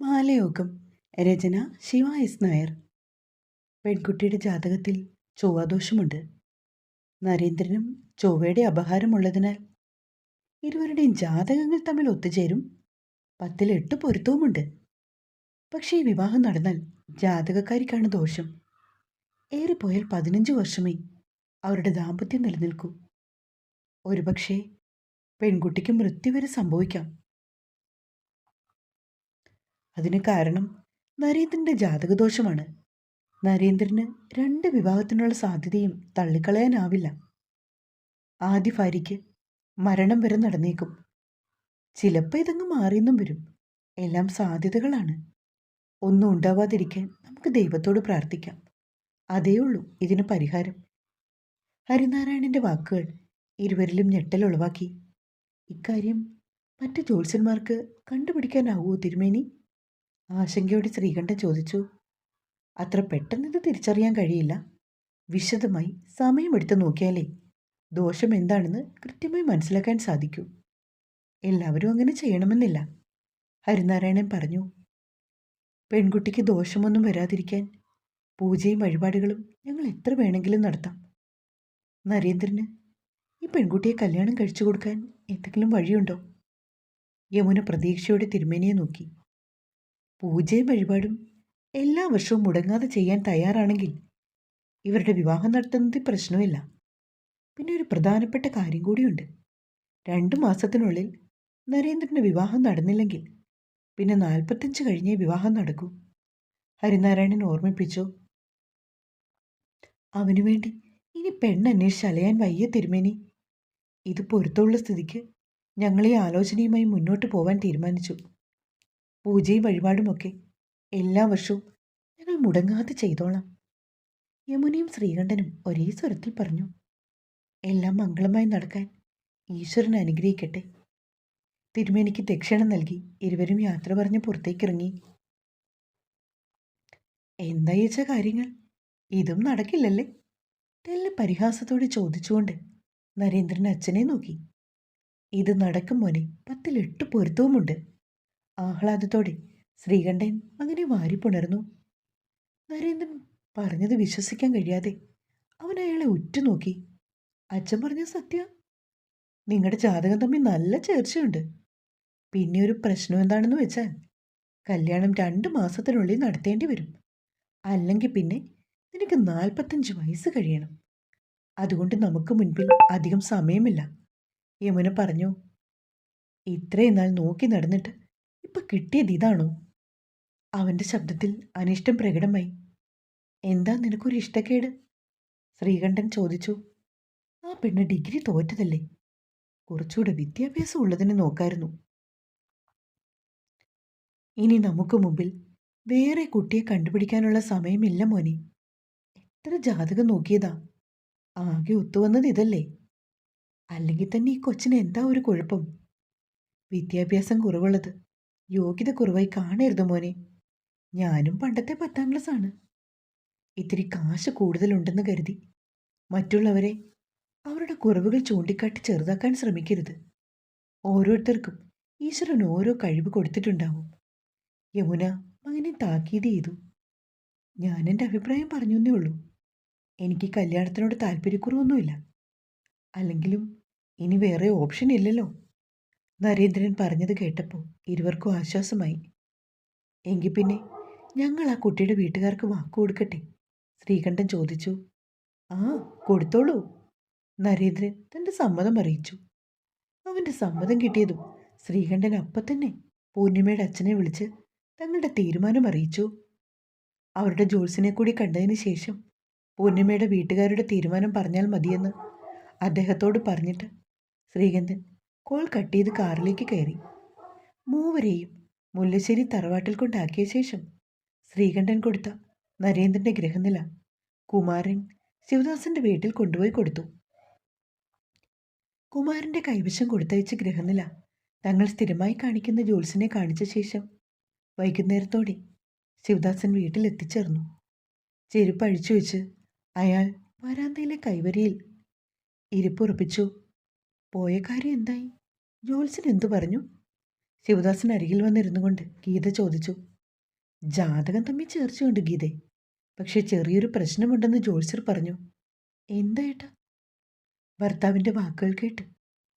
മാലയോഗം രചന ശിവ എസ് നായർ. പെൺകുട്ടിയുടെ ജാതകത്തിൽ ചൊവ്വാദോഷമുണ്ട്. നരേന്ദ്രനും ചൊവ്വയുടെ അപഹാരമുള്ളതിനാൽ ഇരുവരുടെയും ജാതകങ്ങൾ തമ്മിൽ ഒത്തുചേരും. പത്തിൽ എട്ട് പൊരുത്തവുമുണ്ട്. പക്ഷേ ഈ വിവാഹം നടന്നാൽ ജാതകക്കാരിക്കാണ് ദോഷം. ഏറിപ്പോയാൽ പതിനഞ്ച് വർഷമേ അവരുടെ ദാമ്പത്യം നിലനിൽക്കൂ. ഒരുപക്ഷേ പെൺകുട്ടിക്ക് മൃത്യു വരെ സംഭവിക്കാം. അതിന് കാരണം നരേന്ദ്രന്റെ ജാതകദോഷമാണ്. നരേന്ദ്രന് രണ്ട് വിവാഹത്തിനുള്ള സാധ്യതയും തള്ളിക്കളയാനാവില്ല. ആദ്യ ഭാര്യയ്ക്ക് മരണം വരെ നടന്നേക്കും. ചിലപ്പോൾ ഇതങ്ങ് മാറിയെന്നും വരും. എല്ലാം സാധ്യതകളാണ്. ഒന്നും ഉണ്ടാവാതിരിക്കാൻ നമുക്ക് ദൈവത്തോട് പ്രാർത്ഥിക്കാം. അതേ ഉള്ളൂ ഇതിന് പരിഹാരം. ഹരിനാരായണന്റെ വാക്കുകൾ ഇരുവരിലും ഞെട്ടൽ ഉളവാക്കി. ഇക്കാര്യം മറ്റ് ജ്യോത്സ്യന്മാർക്ക് കണ്ടുപിടിക്കാനാവുമോ തിരുമേനി? ആശങ്കയോടെ ശ്രീകണ്ഠൻ ചോദിച്ചു അത്ര പെട്ടെന്ന് ഇത് തിരിച്ചറിയാൻ കഴിയില്ല. വിശദമായി സമയമെടുത്ത് നോക്കിയാലേ ദോഷം എന്താണെന്ന് കൃത്യമായി മനസ്സിലാക്കാൻ സാധിക്കൂ. എല്ലാവരും അങ്ങനെ ചെയ്യണമെന്നില്ല. ഹരിനാരായണൻ പറഞ്ഞു പെൺകുട്ടിക്ക് ദോഷമൊന്നും വരാതിരിക്കാൻ പൂജയും വഴിപാടുകളും ഞങ്ങൾ എത്ര വേണമെങ്കിലും നടത്താം. നരേന്ദ്രന് ഈ പെൺകുട്ടിയെ കല്യാണം കഴിച്ചു കൊടുക്കാൻ എന്തെങ്കിലും വഴിയുണ്ടോ? യമുന പ്രതീക്ഷയോടെ തിരുമേനിയെ നോക്കി. പൂജയും വഴിപാടും എല്ലാ വർഷവും മുടങ്ങാതെ ചെയ്യാൻ തയ്യാറാണെങ്കിൽ ഇവരുടെ വിവാഹം നടത്തുന്നതിൽ പ്രശ്നമില്ല. പിന്നെ ഒരു പ്രധാനപ്പെട്ട കാര്യം കൂടിയുണ്ട്. രണ്ടു മാസത്തിനുള്ളിൽ നരേന്ദ്രന് വിവാഹം നടന്നില്ലെങ്കിൽ പിന്നെ നാൽപ്പത്തഞ്ച് കഴിഞ്ഞേ വിവാഹം നടക്കൂ. ഹരിനാരായണൻ ഓർമ്മിപ്പിച്ചു. അവനു വേണ്ടി ഇനി പെണ്ണന്വേഷിച്ച് അലയാൻ വയ്യ തിരുമേനി. ഇത് പൊരുത്തമുള്ള സ്ഥിതിക്ക് ഞങ്ങൾ ഈ ആലോചനയുമായി മുന്നോട്ട് പോവാൻ തീരുമാനിച്ചു. പൂജയും വഴിപാടുമൊക്കെ എല്ലാ വർഷവും ഞങ്ങൾ മുടങ്ങാതെ ചെയ്തോളാം. യമുനയും ശ്രീകണ്ഠനും ഒരേ സ്വരത്തിൽ പറഞ്ഞു എല്ലാം മംഗളമായി നടക്കാൻ ഈശ്വരൻ അനുഗ്രഹിക്കട്ടെ. തിരുമേനിക്ക് ദക്ഷിണ നൽകി ഇരുവരും യാത്ര പറഞ്ഞ് പുറത്തേക്കിറങ്ങി. എന്താ ചേച്ച കാര്യങ്ങൾ? ഇതും നടക്കില്ലല്ലേ? തെല്ല പരിഹാസത്തോടെ ചോദിച്ചുകൊണ്ട് നരേന്ദ്രൻ അച്ഛനെ നോക്കി. ഇത് നടക്കും മോനെ പത്തിലെട്ട് പൊരുത്തവുമുണ്ട്. ആഹ്ലാദത്തോടെ ശ്രീകണ്ഠൻ അങ്ങനെ വാരിപ്പുണർന്നു. നരേന്ദ്രൻ പറഞ്ഞത് വിശ്വസിക്കാൻ കഴിയാതെ അവൻ അയാളെ ഉറ്റുനോക്കി. അച്ഛൻ പറഞ്ഞ സത്യ. നിങ്ങളുടെ ജാതകം തമ്മിൽ നല്ല ചേർച്ചയുണ്ട്. പിന്നെ ഒരു പ്രശ്നം എന്താണെന്ന് വെച്ചാൽ കല്യാണം രണ്ട് മാസത്തിനുള്ളിൽ നടത്തേണ്ടി വരും. അല്ലെങ്കിൽ പിന്നെ നിനക്ക് നാൽപ്പത്തഞ്ച് വയസ്സ് കഴിയണം. അതുകൊണ്ട് നമുക്ക് മുൻപിൽ അധികം സമയമില്ല. യമുന പറഞ്ഞു ഇത്രയും നാൾ നോക്കി നടന്നിട്ട് ഇപ്പൊ കിട്ടിയത് ഇതാണോ? അവന്റെ ശബ്ദത്തിൽ അനിഷ്ടം പ്രകടമായി. എന്താ നിനക്കൊരു ഇഷ്ടക്കേട്? ശ്രീകണ്ഠൻ ചോദിച്ചു. ആ പെണ്ണ് ഡിഗ്രി തോറ്റതല്ലേ? കുറച്ചുകൂടെ വിദ്യാഭ്യാസം ഉള്ളതിനെ നോക്കായിരുന്നു. ഇനി നമുക്ക് മുമ്പിൽ വേറെ കുട്ടിയെ കണ്ടുപിടിക്കാനുള്ള സമയമില്ല മോനെ. എത്ര ജാതകം നോക്കിയതാ? ആകെ ഒത്തുവന്നത് ഇതല്ലേ? അല്ലെങ്കിൽ തന്നെ ഈ കൊച്ചിന് എന്താ ഒരു കുഴപ്പം? വിദ്യാഭ്യാസം കുറവുള്ളത്. യോഗ്യത കുറവായി കാണരുത് മോനെ. ഞാനും പണ്ടത്തെ പത്താം ക്ലാസ് ആണ്. ഇത്തിരി കാശ് കൂടുതലുണ്ടെന്ന് കരുതി. മറ്റുള്ളവരെ അവരുടെ കുറവുകൾ ചൂണ്ടിക്കാട്ടി ചെറുതാക്കാൻ ശ്രമിക്കരുത്. ഓരോരുത്തർക്കും ഈശ്വരൻ ഓരോ കഴിവ് കൊടുത്തിട്ടുണ്ടാവും. യമുന മകനെ താക്കീത് ചെയ്തു. ഞാൻ എന്റെ അഭിപ്രായം പറഞ്ഞേ ഉള്ളൂ. എനിക്ക് കല്യാണത്തിനോട് താല്പര്യക്കുറവൊന്നുമില്ല. അല്ലെങ്കിലും ഇനി വേറെ ഓപ്ഷൻ ഇല്ലല്ലോ. നരേന്ദ്രൻ പറഞ്ഞത് കേട്ടപ്പോൾ ഇരുവർക്കും ആശ്വാസമായി. എങ്കിൽ പിന്നെ ഞങ്ങൾ ആ കുട്ടിയുടെ വീട്ടുകാർക്ക് വാക്ക് കൊടുക്കട്ടെ? ശ്രീകണ്ഠൻ ചോദിച്ചു. ആ കൊടുത്തോളൂ. നരേന്ദ്രൻ തന്റെ സമ്മതം അറിയിച്ചു. അവന്റെ സമ്മതം കിട്ടിയതും ശ്രീകണ്ഠൻ അപ്പം തന്നെ പൂർണിമയുടെ അച്ഛനെ വിളിച്ച് തങ്ങളുടെ തീരുമാനം അറിയിച്ചു. അവരുടെ ജോത്സിനെ കൂടി കണ്ടതിന് ശേഷം പൂർണിമയുടെ വീട്ടുകാരുടെ തീരുമാനം പറഞ്ഞാൽ മതിയെന്ന് അദ്ദേഹത്തോട് പറഞ്ഞിട്ട് ശ്രീകണ്ഠൻ കോൾ കട്ട് ചെയ്ത് കാറിലേക്ക് കയറി. മൂവരെയും മുല്ലശ്ശേരി തറവാട്ടിൽ കൊണ്ടാക്കിയ ശേഷം ശ്രീകണ്ഠൻ കൊടുത്ത നരേന്ദ്രന്റെ ഗ്രഹനില കുമാരൻ ശിവദാസന്റെ വീട്ടിൽ കൊണ്ടുപോയി കൊടുത്തു. കുമാരന്റെ കൈവശം കൊടുത്തയച്ച ഗ്രഹനില തങ്ങൾ സ്ഥിരമായി കാണിക്കുന്ന ജോത്സിനെ കാണിച്ച ശേഷം വൈകുന്നേരത്തോടെ ശിവദാസൻ വീട്ടിൽ എത്തിച്ചേർന്നു. ചെരുപ്പ് അഴിച്ചു വെച്ച് അയാൾ വരാന്തയിലെ കൈവരിയിൽ ഇരിപ്പുറപ്പിച്ചു പോയ കാര്യം എന്തായി? ജോത്സ്യൻ എന്തു പറഞ്ഞു? ശിവദാസൻ അരികിൽ വന്നിരുന്നു കൊണ്ട് ഗീത ചോദിച്ചു. ജാതകം തമ്മിൽ ചേർച്ചയുണ്ട് ഗീതേ. പക്ഷേ ചെറിയൊരു പ്രശ്നമുണ്ടെന്ന് ജോത്സ്യർ പറഞ്ഞു. എന്താ ഏട്ടാ? ഭർത്താവിന്റെ വാക്കുകൾ കേട്ട്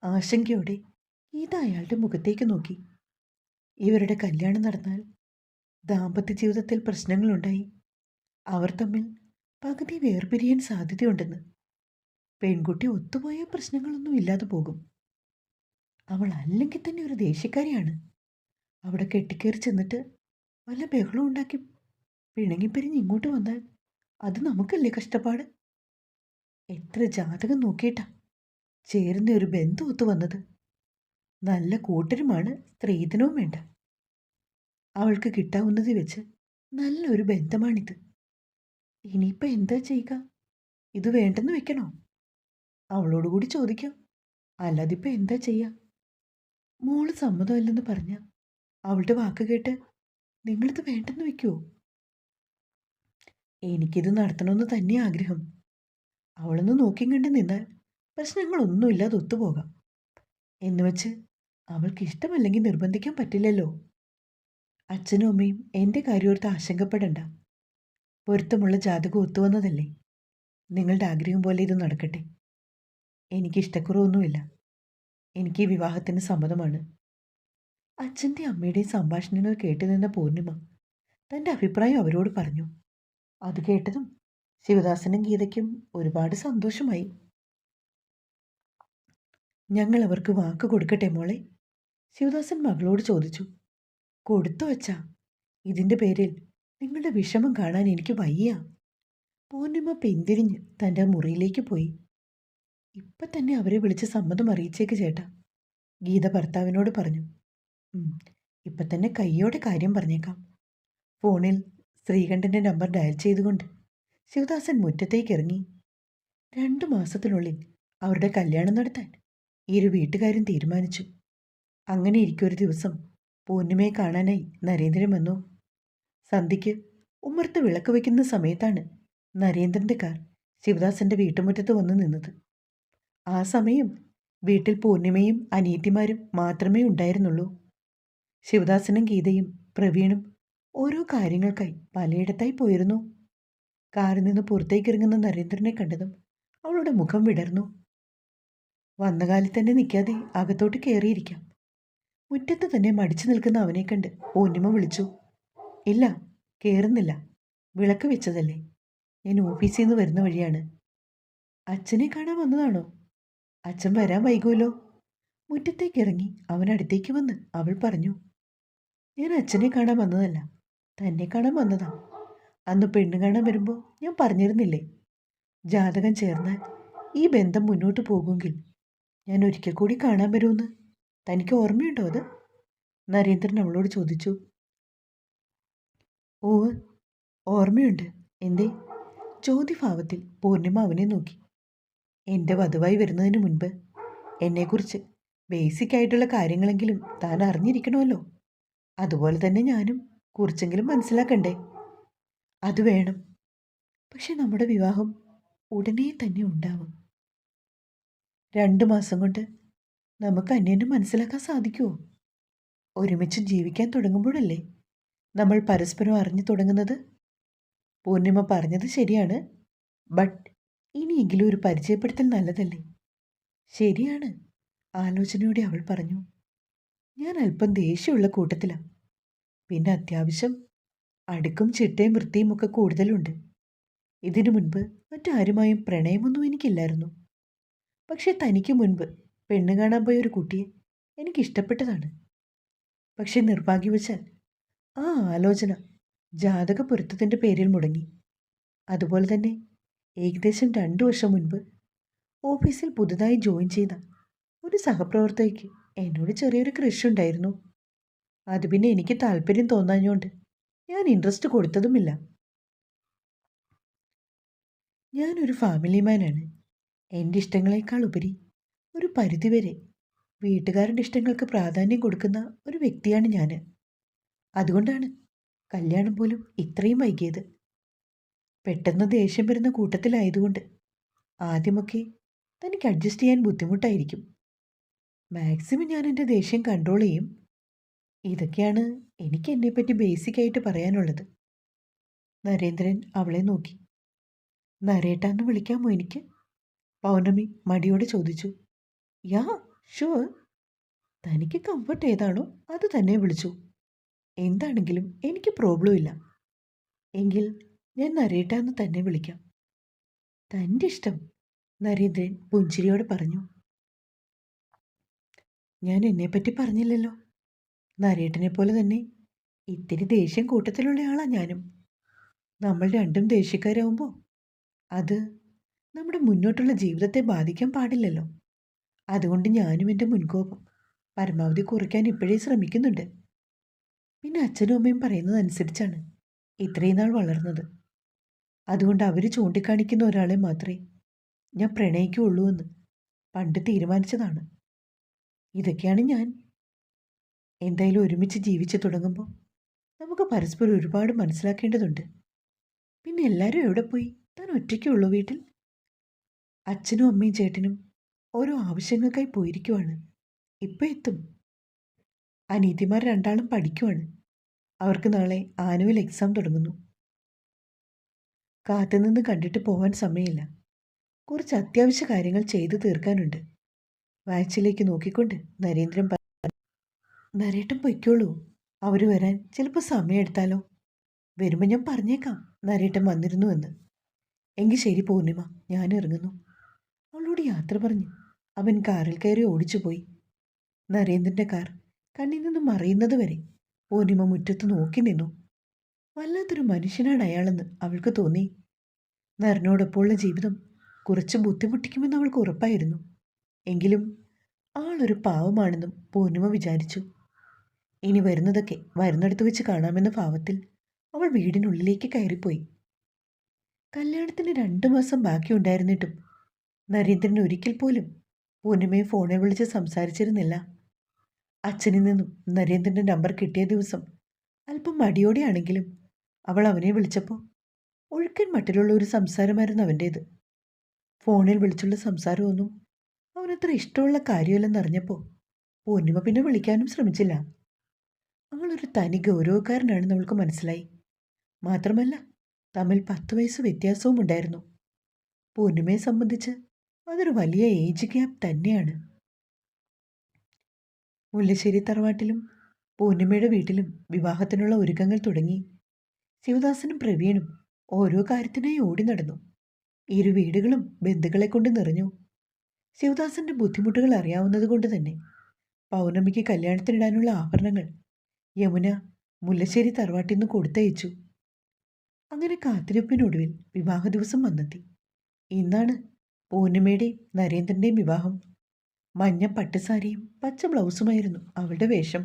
ആശങ്കയോടെ ഗീത അയാളുടെ മുഖത്തേക്ക് നോക്കി. ഇവരുടെ കല്യാണം നടന്നാൽ ദാമ്പത്യ ജീവിതത്തിൽ പ്രശ്നങ്ങളുണ്ടായി. അവർ തമ്മിൽ പകുതി വേർപിരിയാൻ സാധ്യതയുണ്ടെന്ന്. പെൺകുട്ടി ഒത്തുപോയ പ്രശ്നങ്ങളൊന്നും ഇല്ലാതെ പോകും. അവൾ അല്ലെങ്കിൽ തന്നെ ഒരു ദേഷ്യക്കാരിയാണ്. അവിടെ കെട്ടിക്കേറി ചെന്നിട്ട് വല്ല ബഹളം ഉണ്ടാക്കി പിണങ്ങിപ്പിരിഞ്ഞ് ഇങ്ങോട്ട് വന്നാൽ അത് നമുക്കല്ലേ കഷ്ടപ്പാട്? എത്ര ജാതകം നോക്കിയിട്ടാ ചേരുന്ന ഒരു ബന്ധുവത്ത് വന്നത്. നല്ല കൂട്ടരുമാണ് സ്ത്രീധനവും വേണ്ട. അവൾക്ക് കിട്ടാവുന്നത് വെച്ച് നല്ലൊരു ബന്ധമാണിത്. ഇനിയിപ്പോൾ എന്താ ചെയ്യുക? ഇത് വേണ്ടെന്ന് വെക്കണോ? അവളോട് കൂടി ചോദിക്കാം. അല്ലാതിപ്പോൾ എന്താ ചെയ്യുക മോൾ സമ്മതമല്ലെന്ന് പറഞ്ഞ അവളുടെ വാക്ക് കേട്ട് നിങ്ങളിത് വേണ്ടെന്ന് വെക്കുമോ എനിക്കിത് നടത്തണമെന്ന് തന്നെ ആഗ്രഹം. അവളൊന്ന് നോക്കി കണ്ട് നിന്നാൽ പ്രശ്നങ്ങളൊന്നുമില്ലാതെ ഒത്തുപോകാം. എന്ന് വെച്ച് അവൾക്ക് ഇഷ്ടമല്ലെങ്കിൽ നിർബന്ധിക്കാൻ പറ്റില്ലല്ലോ. അച്ഛനും അമ്മയും എന്റെ കാര്യോർത്ത് ആശങ്കപ്പെടണ്ട. പൊരുത്തമുള്ള ജാതകം ഒത്തുവന്നതല്ലേ. നിങ്ങളുടെ ആഗ്രഹം പോലെ ഇത് നടക്കട്ടെ. എനിക്ക് ഇഷ്ടക്കുറവൊന്നുമില്ല. എനിക്ക് വിവാഹത്തിന് സമ്മതമാണ്. അച്ഛന്റെ അമ്മയുടെയും സംഭാഷണങ്ങൾ കേട്ടു നിന്ന പൂർണിമ തന്റെ അഭിപ്രായം അവരോട് പറഞ്ഞു. അത് കേട്ടതും ശിവദാസനും ഗീതയ്ക്കും ഒരുപാട് സന്തോഷമായി. ഞങ്ങൾ അവർക്ക് വാക്ക് കൊടുക്കട്ടെ മോളെ? ശിവദാസൻ മകളോട് ചോദിച്ചു. കൊടുത്തു വച്ചാ ഇതിന്റെ പേരിൽ നിങ്ങളുടെ വിഷമം കാണാൻ എനിക്ക് വയ്യ. പൂർണിമ പിന്തിരിഞ്ഞ് തന്റെ മുറിയിലേക്ക് പോയി. ഇപ്പം തന്നെ അവരെ വിളിച്ച് സമ്മതം അറിയിച്ചേക്ക് ചേട്ടാ. ഗീത ഭർത്താവിനോട് പറഞ്ഞു. ഇപ്പൊ തന്നെ കയ്യോടെ കാര്യം പറഞ്ഞേക്കാം. ഫോണിൽ ശ്രീകണ്ഠന്റെ നമ്പർ ഡയൽ ചെയ്തുകൊണ്ട് ശിവദാസൻ മുറ്റത്തേക്ക് ഇറങ്ങി. രണ്ടു മാസത്തിനുള്ളിൽ അവരുടെ കല്യാണം നടത്താൻ ഇരു വീട്ടുകാരും തീരുമാനിച്ചു. അങ്ങനെ ഇരിക്കൊരു ദിവസം പൂർണിമയെ കാണാനായി നരേന്ദ്രൻ വന്നു. സന്ധ്യയ്ക്ക് ഉമ്മർത്ത് വിളക്ക് വയ്ക്കുന്ന സമയത്താണ് നരേന്ദ്രന്റെ കാർ ശിവദാസന്റെ വീട്ടുമുറ്റത്ത് വന്ന് നിന്നത്. ആ സമയം വീട്ടിൽ പൂർണിമയും അനീതിമാരും മാത്രമേ ഉണ്ടായിരുന്നുള്ളൂ. ശിവദാസനും ഗീതയും പ്രവീണും ഓരോ കാര്യങ്ങൾക്കായി പലയിടത്തായി പോയിരുന്നു. കാറിൽ നിന്ന് പുറത്തേക്ക് ഇറങ്ങുന്ന നരേന്ദ്രനെ കണ്ടതും അവളുടെ മുഖം വിടർന്നു. വന്ന കാലിൽ തന്നെ നിൽക്കാതെ അകത്തോട്ട് കയറിയിരിക്കാം. മുറ്റത്ത് തന്നെ മടിച്ചു നിൽക്കുന്ന അവനെ കണ്ട് പൂർണിമ വിളിച്ചു. ഇല്ല കയറുന്നില്ല വിളക്ക് വെച്ചതല്ലേ? ഞാൻ ഓഫീസിൽ നിന്ന് വരുന്ന വഴിയാണ്. അച്ഛനെ കാണാൻ വന്നതാണോ? അച്ഛൻ വരാൻ വൈകുമല്ലോ. മുറ്റത്തേക്ക് ഇറങ്ങി അവനടുത്തേക്ക് വന്ന് അവൾ പറഞ്ഞു ഞാൻ അച്ഛനെ കാണാൻ വന്നതല്ല തന്നെ കാണാൻ വന്നതാ. അന്ന് പെണ്ണ് കാണാൻ വരുമ്പോൾ ഞാൻ പറഞ്ഞിരുന്നില്ലേ ജാതകം ചേർന്നാൽ ഈ ബന്ധം മുന്നോട്ട് പോകുമെങ്കിൽ ഞാൻ ഒരിക്കൽ കൂടി കാണാൻ വരുമെന്ന്? തനിക്ക് ഓർമ്മയുണ്ടോ അത്? നരേന്ദ്രൻ അവളോട് ചോദിച്ചു ഓ ഓർമ്മയുണ്ട്. എന്തേ? ചോദ്യഭാവത്തിൽ പൂർണിമ അവനെ നോക്കി. എന്റെ വധുവായി വരുന്നതിന് മുൻപ് എന്നെക്കുറിച്ച് ബേസിക് ആയിട്ടുള്ള കാര്യങ്ങളെങ്കിലും താൻ അറിഞ്ഞിരിക്കണമല്ലോ. അതുപോലെ തന്നെ ഞാനും കുറിച്ചെങ്കിലും മനസ്സിലാക്കണ്ടേ? അത് വേണം. പക്ഷെ നമ്മുടെ വിവാഹം ഉടനെ തന്നെ ഉണ്ടാവും. രണ്ട് മാസം കൊണ്ട് നമുക്ക് അന്യനും മനസ്സിലാക്കാൻ സാധിക്കുമോ ഒരുമിച്ച് ജീവിക്കാൻ തുടങ്ങുമ്പോഴല്ലേ നമ്മൾ പരസ്പരം അറിഞ്ഞു തുടങ്ങുന്നത്? പൂർണിമ പറഞ്ഞത് ശരിയാണ്. ബട്ട് ഇനിയെങ്കിലും ഒരു പരിചയപ്പെടുത്തൽ നല്ലതല്ലേ? ശരിയാണ് ആലോചനയോടെ അവൾ പറഞ്ഞു. ഞാൻ അല്പം ദേഷ്യമുള്ള കൂട്ടത്തിലാണ് പിന്നെ അത്യാവശ്യം അടുക്കും ചിട്ടയും വൃത്തിയും ഒക്കെ കൂടുതലുണ്ട്. ഇതിനു മുൻപ് മറ്റാരുമായും പ്രണയമൊന്നും എനിക്കില്ലായിരുന്നു. പക്ഷേ തനിക്ക് മുൻപ് പെണ്ണ് കാണാൻ പോയ ഒരു കുട്ടിയെ എനിക്ക് ഇഷ്ടപ്പെട്ടതാണ് പക്ഷെ നിർഭാഗ്യവശാൽ ആ ആലോചന ജാതക പൊരുത്തത്തിന്റെ പേരിൽ മുടങ്ങി. അതുപോലെ തന്നെ ഏകദേശം രണ്ടു വർഷം മുൻപ് ഓഫീസിൽ പുതുതായി ജോയിൻ ചെയ്ത ഒരു സഹപ്രവർത്തകയ്ക്ക് എന്നോട് ചെറിയൊരു കൃഷി ഉണ്ടായിരുന്നു. അത് പിന്നെ എനിക്ക് താല്പര്യം തോന്നാഞ്ഞുകൊണ്ട് ഞാൻ ഇൻട്രസ്റ്റ് കൊടുത്തതുമില്ല. ഞാനൊരു ഫാമിലി മാനാണ് എന്റെ ഇഷ്ടങ്ങളെക്കാൾ ഉപരി ഒരു പരിധിവരെ വീട്ടുകാരുടെ ഇഷ്ടങ്ങൾക്ക് പ്രാധാന്യം കൊടുക്കുന്ന ഒരു വ്യക്തിയാണ് ഞാൻ അതുകൊണ്ടാണ് കല്യാണം പോലും ഇത്രയും വൈകിയത്. പെട്ടെന്ന് ദേഷ്യം വരുന്ന കൂട്ടത്തിലായതുകൊണ്ട് ആദ്യമൊക്കെ തനിക്ക് അഡ്ജസ്റ്റ് ചെയ്യാൻ ബുദ്ധിമുട്ടായിരിക്കും. മാക്സിമം ഞാൻ എന്റെ ദേഷ്യം കൺട്രോൾ ചെയ്യും. ഇതൊക്കെയാണ് എനിക്ക് എന്നെപ്പറ്റി ബേസിക്കായിട്ട് പറയാനുള്ളത്. നരേന്ദ്രൻ അവളെ നോക്കി. നരേട്ടാന്ന് വിളിക്കാമോ എനിക്ക്? പൗർണമി മടിയോട് ചോദിച്ചു. യാ ഷുവർ തനിക്ക് കംഫർട്ട് ഏതാണോ അത് തന്നെ വിളിച്ചു. എന്താണെങ്കിലും എനിക്ക് പ്രോബ്ലം ഇല്ല. എങ്കിൽ ഞാൻ നരേട്ടാന്ന് തന്നെ വിളിക്കാം. തന്റെ ഇഷ്ടം നരേന്ദ്രൻ പുഞ്ചിരിയോട് പറഞ്ഞു. ഞാൻ എന്നെപ്പറ്റി പറഞ്ഞില്ലല്ലോ. നരേട്ടനെ പോലെ തന്നെ ഇത്തിരി ദേഷ്യം കൂട്ടത്തിലുള്ള ആളാ ഞാനും. നമ്മൾ രണ്ടും ദേഷ്യക്കാരാവുമ്പോൾ അത് നമ്മുടെ മുന്നോട്ടുള്ള ജീവിതത്തെ ബാധിക്കാൻ പാടില്ലല്ലോ. അതുകൊണ്ട് ഞാനും എന്റെ മുൻകോപം പരമാവധി കുറയ്ക്കാൻ ഇപ്പോഴേ ശ്രമിക്കുന്നുണ്ട്. പിന്നെ അച്ഛനും അമ്മയും പറയുന്നതനുസരിച്ചാണ് ഇത്രയും നാൾ വളർന്നത്. അതുകൊണ്ട് അവർ ചൂണ്ടിക്കാണിക്കുന്ന ഒരാളെ മാത്രമേ ഞാൻ പ്രണയിക്കുള്ളൂ എന്ന് പണ്ട് തീരുമാനിച്ചതാണ്. ഇതൊക്കെയാണ് ഞാൻ. എന്തായാലും ഒരുമിച്ച് ജീവിച്ചു തുടങ്ങുമ്പോൾ നമുക്ക് പരസ്പരം ഒരുപാട് മനസ്സിലാക്കേണ്ടതുണ്ട്. പിന്നെ എല്ലാവരും എവിടെ പോയി? താൻ ഒറ്റയ്ക്കുള്ളൂ വീട്ടിൽ. അച്ഛനും അമ്മയും ചേട്ടനും ഓരോ ആവശ്യങ്ങൾക്കായി പോയിരിക്കുവാണ്. ഇപ്പം എത്തും. അനീതിമാർ രണ്ടാളും പഠിക്കുവാണ്. അവർക്ക് നാളെ ആനുവൽ എക്സാം തുടങ്ങുന്നു. കാത്തുനിന്ന് കണ്ടിട്ട് പോവാൻ സമയമില്ല. കുറച്ച് അത്യാവശ്യ കാര്യങ്ങൾ ചെയ്തു തീർക്കാനുണ്ട്. വാച്ചിലേക്ക് നോക്കിക്കൊണ്ട് നരേന്ദ്രൻ പറഞ്ഞു നരേട്ടൻ പൊയ്ക്കോളൂ. അവർ വരാൻ ചിലപ്പോൾ സമയമെടുത്താലോ? വരുമ്പോൾ ഞാൻ പറഞ്ഞേക്കാം. നരേട്ടൻ വന്നിരുന്നു എന്ന്. എങ്കിൽ ശരി പൂർണിമ. ഞാൻ ഇറങ്ങുന്നു. അവളോട് യാത്ര പറഞ്ഞു. അവൻ കാറിൽ കയറി ഓടിച്ചുപോയി. നരേന്ദ്രന്റെ കാർ കണ്ണിൽ നിന്ന് മറയുന്നത് വരെ പൂർണിമ മുറ്റത്ത് നോക്കി നിന്നു. വല്ലാത്തൊരു മനുഷ്യനാണ് അയാളെന്ന് അവൾക്ക് തോന്നി. നരനോടൊപ്പമുള്ള ജീവിതം കുറച്ച് ബുദ്ധിമുട്ടിക്കുമെന്ന് അവൾക്ക് ഉറപ്പായിരുന്നു. എങ്കിലും ആളൊരു പാവമാണെന്നും പൂർണിമ വിചാരിച്ചു. ഇനി വരുന്നതൊക്കെ വരുന്നിടത്ത് വെച്ച് കാണാമെന്ന ഭാവത്തിൽ അവൾ വീടിനുള്ളിലേക്ക് കയറിപ്പോയി. കല്യാണത്തിന് രണ്ടു മാസം ബാക്കിയുണ്ടായിരുന്നിട്ടും നരേന്ദ്രൻ ഒരിക്കൽ പോലും പൂർണിമയെ ഫോണിൽ വിളിച്ച് സംസാരിച്ചിരുന്നില്ല. അച്ഛനിൽ നിന്നും നരേന്ദ്രന്റെ നമ്പർ കിട്ടിയ ദിവസം അല്പം മടിയോടെയാണെങ്കിലും അവൾ അവനെ വിളിച്ചപ്പോൾ ഒഴുക്കൻ മട്ടിലുള്ള ഒരു സംസാരമായിരുന്നു അവന്റേത്. ഫോണിൽ വിളിച്ചുള്ള സംസാരമൊന്നും അവനത്ര ഇഷ്ടമുള്ള കാര്യമല്ലെന്നറിഞ്ഞപ്പോൾ പൂർണിമ പിന്നെ വിളിക്കാനും ശ്രമിച്ചില്ല. അവളൊരു തനി ഗൗരവക്കാരനാണെന്ന് അവൾക്ക് മനസ്സിലായി. മാത്രമല്ല തമ്മിൽ പത്ത് വയസ്സ് വ്യത്യാസവും ഉണ്ടായിരുന്നു. പൂർണിമയെ സംബന്ധിച്ച് അതൊരു വലിയ ഏജ് ഗ്യാപ്പ് തന്നെയാണ്. മുല്ലശ്ശേരി തറവാട്ടിലും പൂർണിമയുടെ വീട്ടിലും വിവാഹത്തിനുള്ള ഒരുക്കങ്ങൾ തുടങ്ങി. ശിവദാസനും പ്രവീണും ഓരോ കാര്യത്തിനായി ഓടി നടന്നു. ഇരു വീടുകളും ബന്ധുക്കളെ കൊണ്ട് നിറഞ്ഞു. ശിവദാസന്റെ ബുദ്ധിമുട്ടുകൾ അറിയാവുന്നതുകൊണ്ട് തന്നെ പൗർണമിക്ക് കല്യാണത്തിനിടാനുള്ള ആഭരണങ്ങൾ യമുന മുല്ലശ്ശേരി തറവാട്ടിൽ നിന്ന് കൊടുത്തയച്ചു. അങ്ങനെ കാത്തിരിപ്പിനൊടുവിൽ വിവാഹ ദിവസം വന്നെത്തി. ഇന്നാണ് പൂർണിമയുടെയും നരേന്ദ്രന്റെയും വിവാഹം. മഞ്ഞ പട്ടുസാരിയും പച്ച ബ്ലൗസുമായിരുന്നു അവളുടെ വേഷം.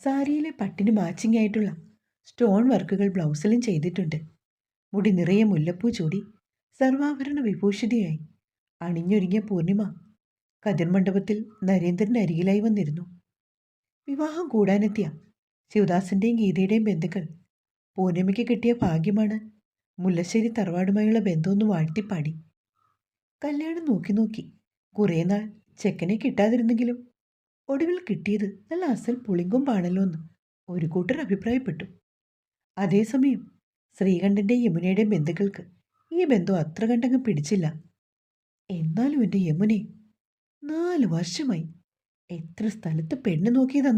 സാരിയിലെ പട്ടിന് മാച്ചിങ് ആയിട്ടുള്ള സ്റ്റോൺ വർക്കുകൾ ബ്ലൗസിലും ചെയ്തിട്ടുണ്ട്. മുടി നിറയെ മുല്ലപ്പൂ ചൂടി സർവാഭരണ വിഭൂഷിതയായി. അണിഞ്ഞൊരുങ്ങിയ പൂർണിമ കതിർമണ്ഡപത്തിൽ നരേന്ദ്രന്റെ അരികിലായി വന്നിരുന്നു. വിവാഹം കൂടാനെത്തിയ ശിവദാസന്റെയും ഗീതയുടെയും ബന്ധുക്കൾ പൂർണിമയ്ക്ക് കിട്ടിയ ഭാഗ്യമാണ് മുല്ലശ്ശേരി തറവാടുമായുള്ള ബന്ധമൊന്ന് വാഴ്ത്തിപ്പാടി. കല്യാണം നോക്കി നോക്കി കുറേ നാൾ ചെക്കനെ കിട്ടാതിരുന്നെങ്കിലും ഒടുവിൽ കിട്ടിയത് നല്ല അസൽ പുളിങ്കും പാണല്ലോ എന്ന് ഒരു കൂട്ടർ അഭിപ്രായപ്പെട്ടു. അതേസമയം ശ്രീകണ്ഠന്റെയും യമുനയുടെയും ബന്ധുക്കൾക്ക്. ഈ ബന്ധം അത്ര കണ്ടങ്ങ് പിടിച്ചില്ല. എന്നാലും എന്റെ യമുനെ നാല് വർഷമായി എത്ര സ്ഥലത്ത് പെണ്ണ് നോക്കിയതാ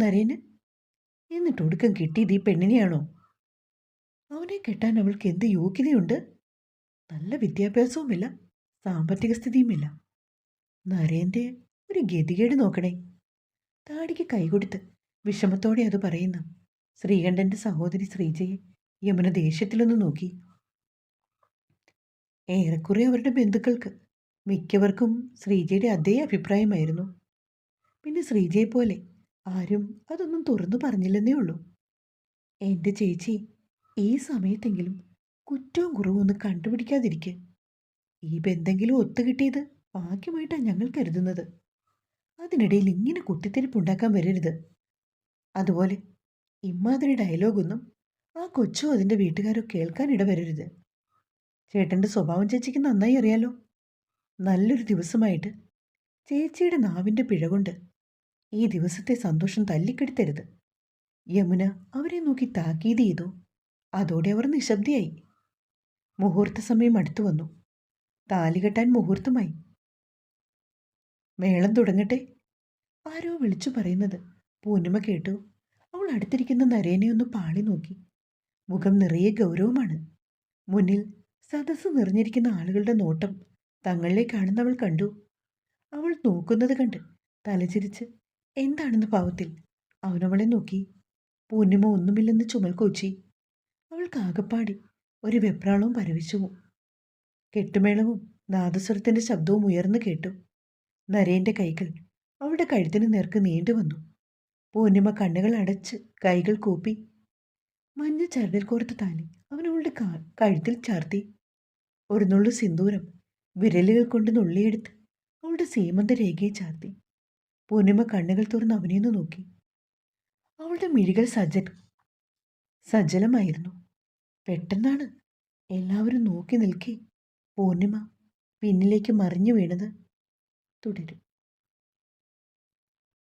എന്നിട്ട് ഒടുക്കം കിട്ടിയത് ഈ പെണ്ണിനെയാണോ? അവനെ കെട്ടാൻ അവൾക്ക് എന്ത് യോഗ്യതയുണ്ട്? നല്ല വിദ്യാഭ്യാസവുമില്ല സാമ്പത്തിക സ്ഥിതിയുമില്ല. നരേന്റെ ഒരു ഗതികേട് നോക്കണേ. താടിക്ക് കൈകൊടുത്ത് വിഷമത്തോടെ അത് പറയുന്ന. ശ്രീകണ്ഠന്റെ സഹോദരി ശ്രീജയെ യമുന ദേഷ്യത്തിലൊന്ന് നോക്കി. ഏറെക്കുറെ അവരുടെ ബന്ധുക്കൾക്ക് മിക്കവർക്കും ശ്രീജയുടെ അതേ അഭിപ്രായമായിരുന്നു. പിന്നെ ശ്രീജയെ പോലെ ആരും അതൊന്നും തുറന്നു പറഞ്ഞില്ലെന്നേ ഉള്ളൂ. എന്റെ ചേച്ചി ഈ സമയത്തെങ്കിലും കുറ്റവും കുറവും ഒന്ന് കണ്ടുപിടിക്കാതിരിക്കുക ഈ ബന്ധെങ്കിലും ഒത്തുകിട്ടിയത് ഭാഗ്യമായിട്ടാണ് ഞങ്ങൾ കരുതുന്നത്. അതിനിടയിൽ ഇങ്ങനെ കുത്തിത്തിരിപ്പുണ്ടാക്കാൻ വരരുത്. അതുപോലെ ഇമ്മാതിരി ഡയലോഗൊന്നും ആ കൊച്ചു അതിന്റെ വീട്ടുകാരോ കേൾക്കാൻ ഇടവരരുത്. ചേട്ടന്റെ സ്വഭാവം ചേച്ചിക്ക് നന്നായി അറിയാലോ. നല്ലൊരു ദിവസമായിട്ട്. ചേച്ചിയുടെ നാവിന്റെ പിഴകൊണ്ട് ഈ ദിവസത്തെ സന്തോഷം തല്ലിക്കെടുത്തരുത്. യമുന അവരെ നോക്കി താക്കീത് ചെയ്തു. അതോടെ അവർ നിശബ്ദയായി. മുഹൂർത്ത സമയം അടുത്തു വന്നു. താലി കെട്ടാൻ മുഹൂർത്തമായി. മേളം തുടങ്ങട്ടെ. ആരോ വിളിച്ചു പറയുന്നത്. പൂർണിമ കേട്ടു. അവൾ അടുത്തിരിക്കുന്ന നരേനെ ഒന്ന് പാളി നോക്കി. മുഖം നിറയെ ഗൗരവമാണ്. മുന്നിൽ സദസ്സ് നിറഞ്ഞിരിക്കുന്ന ആളുകളുടെ നോട്ടം തങ്ങളിലേക്കാണെന്ന് അവൾ കണ്ടു. അവൾ നോക്കുന്നത് കണ്ട് തലചിരിച്ച് എന്താണെന്ന് പാവത്തിൽ? അവനവളെ നോക്കി. പൂർണിമ ഒന്നുമില്ലെന്ന് ചുമൽ കൊച്ചി. അവൾക്ക് ആകപ്പാടി ഒരു വെപ്രാളവും പരവിച്ചുവും കെട്ടുമേളവും നാദസ്വരത്തിന്റെ ശബ്ദവും ഉയർന്നു കേട്ടു. നരേന്റെ കൈകൾ അവളുടെ കഴുത്തിന് നേർക്ക് നീണ്ടു വന്നു പൂർണിമ കണ്ണുകൾ അടച്ച് കൈകൾ കൂപ്പി മഞ്ഞ ചരടിൽ കോർത്ത താലി അവൻ അവളുടെ കാ- കഴുത്തിൽ ചാർത്തി. ഒരു നുള്ളു സിന്ദൂരം വിരലുകൾ കൊണ്ട് നുള്ളിയെടുത്ത് അവളുടെ സീമന്ത രേഖയെ ചാർത്തി. പൂർണിമ കണ്ണുകൾ തുറന്ന് അവനെയൊന്ന് നോക്കി. അവളുടെ മിഴികൾ സജ്ജ സജ്ജലമായിരുന്നു പെട്ടെന്നാണ് എല്ലാവരും നോക്കി നിൽക്കെ. പൂർണിമ പിന്നിലേക്ക് മറിഞ്ഞു വീണത്. തുടരും.